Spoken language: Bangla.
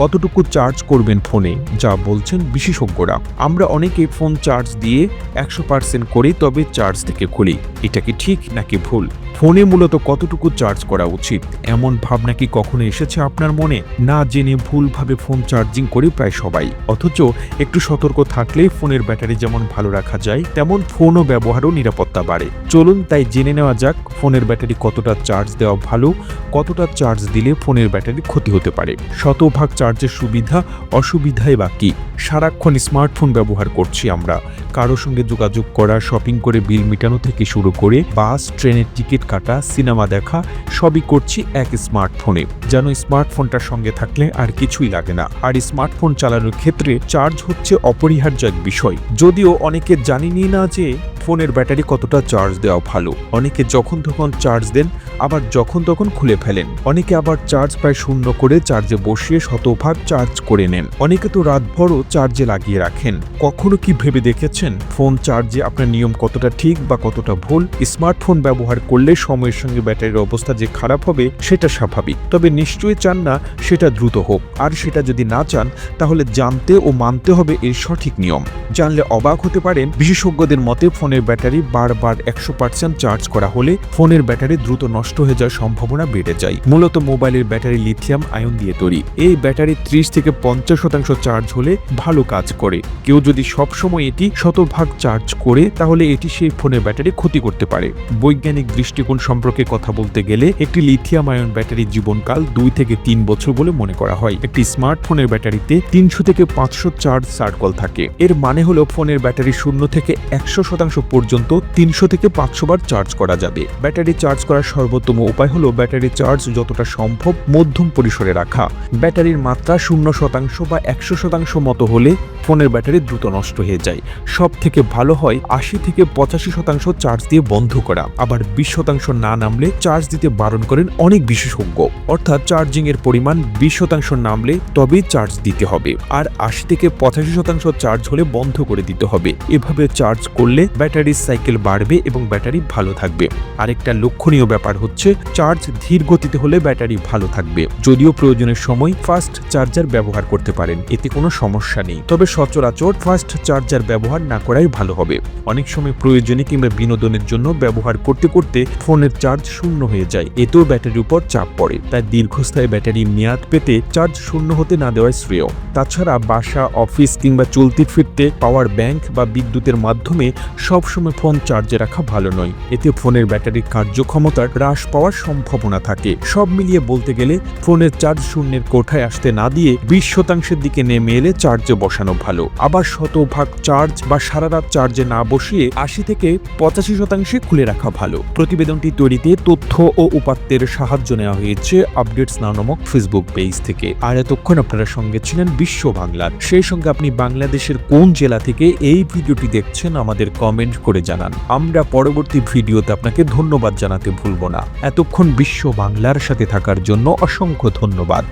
কতটুকু চার্জ করবেন ফোনে যা বলছেন বিশেষজ্ঞরা। আমরা অনেকে ফোন চার্জ দিয়ে একশো পার্সেন্ট করে, তবে চার্জ থেকে খুলি। এটা কি ঠিক নাকি ভুল? ফোনে মূলত কতটুকু চার্জ করা উচিত? এমন ভাবনা কি কখনো এসেছে আপনার মনে? না জেনে ভুলভাবে ফোন চার্জিং করে প্রায় সবাই। অথচ একটু সতর্ক থাকলে ফোনের ব্যাটারি যেমন ভালো রাখা যায়, তেমন ফোনও ব্যবহারও নিরাপত্তা বাড়ে। চলুন তাই জেনে নেওয়া যাক ফোনের ব্যাটারি কতটা চার্জ দেওয়া ভালো, কতটা চার্জ দিলে ফোনের ব্যাটারি ক্ষতি হতে পারে। শতভাগ চার্জের সুবিধা অসুবিধায় বা কি? সারাক্ষণ স্মার্টফোন ব্যবহার করছি আমরা। কারও সঙ্গে যোগাযোগ করা, শপিং করে বিল মেটানো থেকে শুরু করে বাস, ট্রেনের টিকিট কাটা সিনেমা দেখা, সবই করছি এক স্মার্টফোনে। যেন স্মার্টফোনটার সঙ্গে থাকলে আর কিছুই লাগে না। আর স্মার্টফোন চালানোর ক্ষেত্রে চার্জ হচ্ছে অপরিহার্য এক বিষয়। যদিও অনেকে জানিনি না যে ফোনের ব্যাটারি কতটা চার্জ দেওয়া ভালো। অনেকে যখন তখন চার্জ দেন আবার যখন তখন খুলে ফেলেন। অনেকে আবার চার্জ প্রায় শূন্য করে চার্জে বসিয়ে শতভাগ চার্জ করে নেন। অনেকে তো রাতভরও চার্জে লাগিয়ে রাখেন। কখনো কি ভেবে দেখেছেন? ফোন চার্জে আপনার নিয়ম কতটা ঠিক বা কতটা ভুল? স্মার্টফোন ব্যবহার করলে সময়ের সঙ্গে ব্যাটারির অবস্থা যে খারাপ হবে, সেটা স্বাভাবিক। তবে নিশ্চয়ই চান না, সেটা দ্রুত হোক। আর সেটা যদি না চান, তাহলে জানতে ও মানতে হবে এর সঠিক নিয়ম। জানলে অবাক হতে পারেন, বিশেষজ্ঞদের মতে ফোনের ব্যাটারি বারবার একশো পার্সেন্ট চার্জ করা হলে ফোনের ব্যাটারি দ্রুত নষ্ট হয়ে যাওয়ার সম্ভাবনা বেড়ে যায়। মূলত মোবাইলের ব্যাটারি লিথিয়াম আয়ন দিয়ে তৈরি। এই ব্যাটারি ত্রিশ থেকে পঞ্চাশ শতাংশ চার্জ হলে ভালো কাজ করে। কেউ যদি সবসময় এটি শতভাগ চার্জ করে, তাহলে এটি সেই ফোনের ব্যাটারি ক্ষতি করতে পারে। বৈজ্ঞানিক দৃষ্টিকোণ সম্পর্কে কথা বলতে গেলে, একটি লিথিয়াম আয়ন ব্যাটারির জীবনকাল দুই থেকে তিন বছর বলে মনে করা হয়। একটি স্মার্টফোনের ব্যাটারিতে তিনশো থেকে পাঁচশো চার্জ সার্কল থাকে। এর মানে হলো ফোনের ব্যাটারি শূন্য থেকে একশো শতাংশ পর্যন্ত তিনশো থেকে পাঁচশো বার চার্জ করা যাবে। ব্যাটারি চার্জ করার সর্বোত্তম উপায় হলো ব্যাটারি চার্জ যতটা সম্ভব মধ্যম পরিসরে রাখা। ব্যাটারির মাত্রা শূন্য শতাংশ বা একশো শতাংশ মতো হলে ফোনের ব্যাটারি দ্রুত নষ্ট হয়ে যায়। সব থেকে ভালো হয় আশি থেকে পঁচাশি শতাংশ চার্জ দিয়ে বন্ধ করা। আবার বিশ শতাংশ না নামলে চার্জ দিতে বারণ করেন অনেক বিশেষজ্ঞ। অর্থাৎ চার্জিং এর পরিমাণ বিশ শতাংশ নামলে তবেই চার্জ দিতে হবে। আর আশি থেকে পঁচাশি শতাংশ চার্জ হলে বন্ধ করে দিতে হবে। এভাবে চার্জ করলে ব্যাটারির সাইকেল বাড়বে এবং ব্যাটারি ভালো থাকবে। আরেকটা লক্ষণীয় ব্যাপার হচ্ছে চার্জ ধীর গতিতে হলে ব্যাটারি ভালো থাকবে। যদিও প্রয়োজনের সময় ফাস্ট চার্জার ব্যবহার করতে পারেন, এতে কোনো সমস্যা নেই। তবে সচরাচর ফাস্ট চার্জার ব্যবহার না করাই ভালো হবে। অনেক সময় প্রয়োজনে কিংবা বিনোদনের জন্য ব্যবহার করতে করতে ফোনের চার্জ শূন্য হয়ে যায়, এতেও ব্যাটারির উপর চাপ পড়ে। তাই দীর্ঘস্থায়ী ব্যাটারি মেয়াদ পেতে চার্জ শূন্য হতে না দেওয়াই শ্রেয়। তাছাড়া বাসা, অফিস কিংবা চলতি ফিরতে পাওয়ার ব্যাংক বা বিদ্যুতের মাধ্যমে সবসময় ফোন চার্জে রাখা ভালো নয়। এতে ফোনের ব্যাটারির কার্যক্ষমতার হ্রাস পাওয়ার সম্ভাবনা থাকে। সব মিলিয়ে বলতে গেলে, ফোনের চার্জ শূন্যের কোঠায় আসতে না দিয়ে বিশ শতাংশের দিকে নেমে এলে চার্জে বসানো ভালো। আবার শতভাগ চার্জ বা সারা রাত চার্জে না বসিয়ে আশি থেকে পঁচাশি শতাংশে খুলে রাখা ভালো। প্রতিবেদনটি তৈরিতে তথ্য ও উপাত্তের সাহায্য নেওয়া হয়েছে আপডেটস নাও নামক ফেসবুক পেজ থেকে। আর এতক্ষণ আপনারা সঙ্গে ছিলেন বিশ্ব বাংলার। সেই সঙ্গে আপনি বাংলাদেশের কোন জেলা থেকে এই ভিডিওটি দেখছেন আমাদের কমেন্ট করে জানান। আমরা পরবর্তী ভিডিওতে আপনাকে ধন্যবাদ জানাতে ভুলব না। এতক্ষণ বিশ্ব বাংলার সাথে থাকার জন্য অসংখ্য ধন্যবাদ।